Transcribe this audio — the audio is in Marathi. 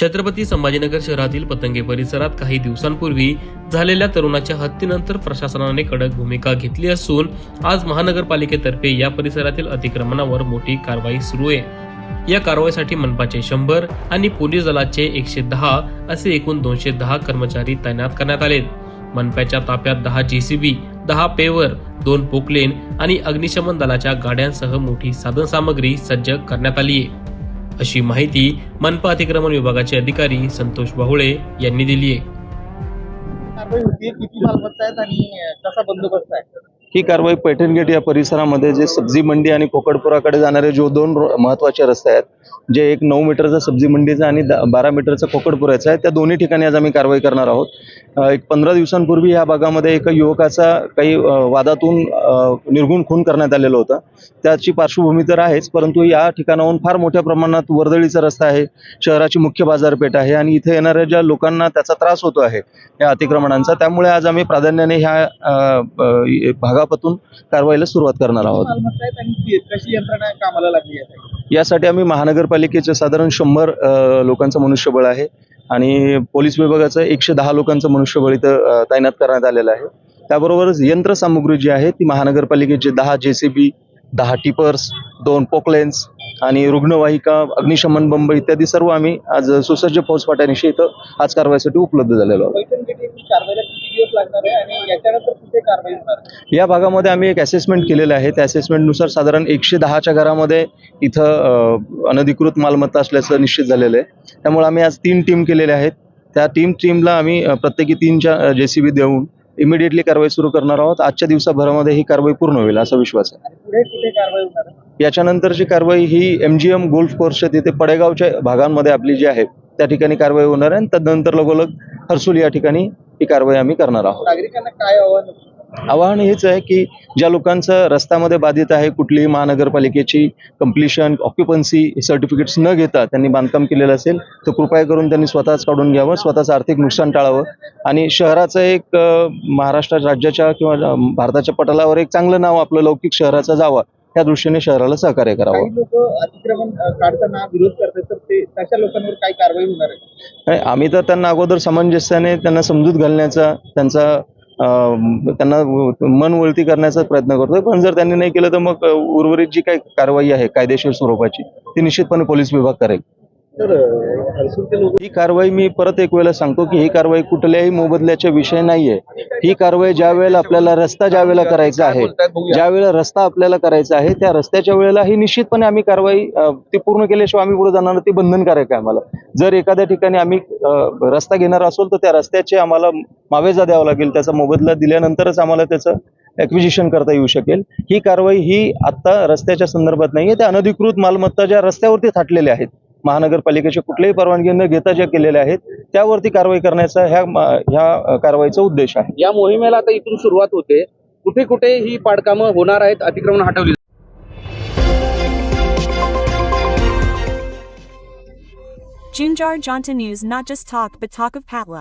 छत्रपती संभाजीनगर शहरातील पतंगे परिसरात काही दिवसांपूर्वी झालेल्या तरुणाच्या हत्येनंतर प्रशासनाने कडक भूमिका घेतली असून आज महानगरपालिकेतर्फे या परिसरातील अतिक्रमणावर मोठी कारवाई सुरू आहे. या कारवाईसाठी मनपाचे शंभर आणि पोलीस दलाचे एकशे दहा असे एकूण दोनशे दहा कर्मचारी तैनात करण्यात आले मनपाच्या ताफ्यात दहा जेसीबी दहा पेवर दोन पोकलेन आणि अग्निशमन दलाच्या गाड्यांसह मोठी साधनसामग्री सज्ज करण्यात आली आहे. अशी माहिती मनपा अतिक्रमण विभागाचे अधिकारी संतोष बाहुळे यांनी दिली आहे. किती मालमत्ता आहेत आणि कसा बंदोबस्त आहे? ही कारवाई पैठण गेट या परिसरामध्ये जे सब्जी मंडी आणि कोकडपुराकडे जाणारे जो दोन महत्त्वाचे रस्ते आहेत जे एक नऊ मीटरचा सब्जी मंडीचा आणि बारा मीटरचा कोकडपुराचा आहे त्या दोन्ही ठिकाणी आज आम्ही कारवाई करणार आहोत. एक पंधरा दिवसांपूर्वी या भागामध्ये एका युवकाचा काही वादातून निर्गुण खून करण्यात आलेलं होतं. त्याची पार्श्वभूमी तर आहेच परंतु या ठिकाणाहून फार मोठ्या प्रमाणात वर्दळीचा रस्ता आहे शहराची मुख्य बाजारपेठ आहे आणि इथे येणाऱ्या ज्या लोकांना त्याचा त्रास होतो आहे या अतिक्रमणांचा त्यामुळे आज आम्ही प्राधान्याने ह्या भागात अ, भागापातून कारवाईला सुरुवात करणार आहोत. यासाठी आम्ही महानगरपालिकेचे साधारण शंभर लोकांचं मनुष्यबळ आहे आणि पोलीस विभागाचं एकशे दहा लोकांचं मनुष्यबळ इथं तैनात करण्यात आलेलं आहे. त्याबरोबरच यंत्रसामुग्री जी आहे ती महानगरपालिकेचे दहा जे सी बी दहा टिपर्स दोन पोकलेन्स आणि रुग्णवाहिका अग्निशमन बंब इत्यादी सर्व आम्ही आज सुसज्ज फौजफाट्यानिशी इथं आज कारवाईसाठी उपलब्ध झालेलो आहोत. या भागामध्ये आम्ही एक असेसमेंट केलेलं आहे. त्या असेसमेंटनुसार साधारण एकशे दहाच्या घरामध्ये इथं अनधिकृत मालमत्ता असल्याचं निश्चित झालेलं आहे. त्यामुळे आम्ही आज तीन टीम केलेल्या आहेत. त्या टीम टीमला आम्ही प्रत्येकी तीनच्या जे सी बी देऊन इमिडिएटली कारवाई सुरू करणार आहोत. आजच्या दिवसाभरामध्ये ही कारवाई पूर्ण होईल असा विश्वास आहे. याच्यानंतरची कारवाई ही एम जी एम गोल्फ कोर्सच्या तिथे पडेगावच्या भागांमध्ये आपली जी आहे त्या ठिकाणी कारवाई होणार आहे. आणि तदनंतर लगोलग हर्सुल या ठिकाणी ही कारवाई आम्ही करणार आहोत. नागरिकांना काय आव्हान? आव्हान हेच आहे की ज्या लोकांचं रस्त्यामध्ये बाधित आहे कुठलीही महानगरपालिकेची कम्प्लिशन ऑक्युपन्सी सर्टिफिकेट्स न घेता त्यांनी बांधकाम केलेलं असेल तर कृपया करून त्यांनी स्वतःच काढून घ्यावं स्वतःचं आर्थिक नुकसान टाळावं. आणि शहराचं एक महाराष्ट्र राज्याच्या किंवा भारताच्या पटलावर एक चांगलं नाव आपलं लौकिक शहराचं जावं त्या दृष्टीने शहराला सहकार्य करावं. अतिक्रमण काढताना विरोध करतात तर ते तशा लोकांवर काय कारवाई होणार आहे? आम्ही तर त्यांना अगोदर समंजस्याने त्यांना समजूत घालण्याचा त्यांचा त्यांना मन वळती करण्याचा प्रयत्न करतोय. पण जर त्यांनी नाही केलं तर मग उर्वरित जी काही कारवाई आहे कायदेशीर स्वरूपाची ती निश्चितपणे पोलीस विभाग करेल. ही कारवाई मी परत एक वेळेला सांगतो की ही कारवाई कुठल्याही मोबदल्याचा विषय नाहीये. ही कारवाई ज्या वेळेला आपल्याला रस्ता ज्या वेळेला करायचा आहे ज्या वेळेला रस्ता आपल्याला करायचा आहे त्या रस्त्याच्या वेळेला ही निश्चितपणे आम्ही कारवाई ती पूर्ण केल्याशिवाय आम्ही पुढे जाणार ती बंधनकारक आहे आम्हाला. जर एखाद्या ठिकाणी आम्ही रस्ता घेणार असोल तर त्या रस्त्याचे आम्हाला मावेजा द्यावा लागेल. त्याचा मोबदला दिल्यानंतरच आम्हाला त्याचं ॲक्विजिशन करता येऊ शकेल. ही कारवाई ही आत्ता रस्त्याच्या संदर्भात नाहीये. त्या अनधिकृत मालमत्ता ज्या रस्त्यावरती थाटलेल्या आहेत महानगरपालिकेच्या कुठल्याही परवानगी न घेता ज्या केलेल्या आहेत त्यावरती कारवाई करण्याचा ह्या ह्या कारवाईचा उद्देश आहे. या मोहिमेला आता इथून सुरुवात होते. कुठे कुठे ही पाडकामं होणार आहेत अतिक्रमण हटवली Junjar Jonta News not just talk but talk of Patla.